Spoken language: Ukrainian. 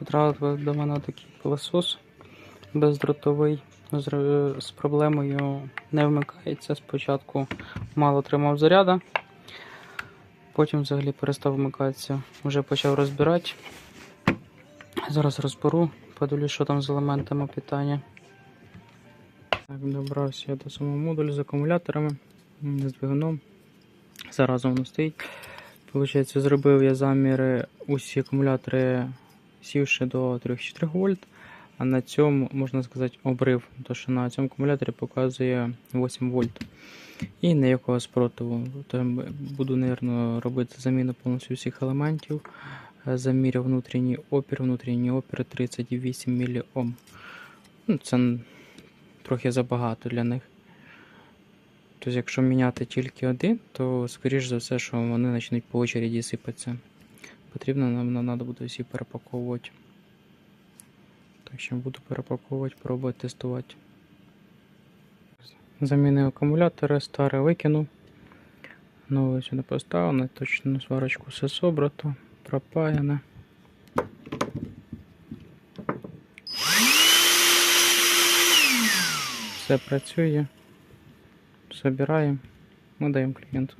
Потрапив до мене такий пилосос бездротовий з, з проблемою не вмикається. Спочатку мало тримав заряда, потім взагалі перестав вмикатися. Вже почав розбирати. Зараз розберу, подивлюсь, що там з елементами питання. Так, добрався я до самого модулю з акумуляторами, з двигуном. Зараз воно стоїть. Получається, зробив я заміри усі акумулятори, сівши до 3-4 вольт. А на цьому, можна сказати, обрив, тому що на цьому акумуляторі показує 8 вольт. І ніякого спротиву. То я буду, мабуть, робити заміну повністю всіх елементів. Е, Заміряв внутрішній опір, внутрішній опір 38 мОм. Ну, це трохи забагато для них. Тобто, якщо міняти тільки один, то скоріш за все, що вони почнуть по очереді сипатися. Потрібно нам треба буде всі перепаковувати. Так що буду перепаковувати, пробувати тестувати. Замінив акумулятори, старе викинув. Нове сюди поставив, на точну сварочку все собрато, пропаяне. Все працює. Собираємо, ми даємо клієнту.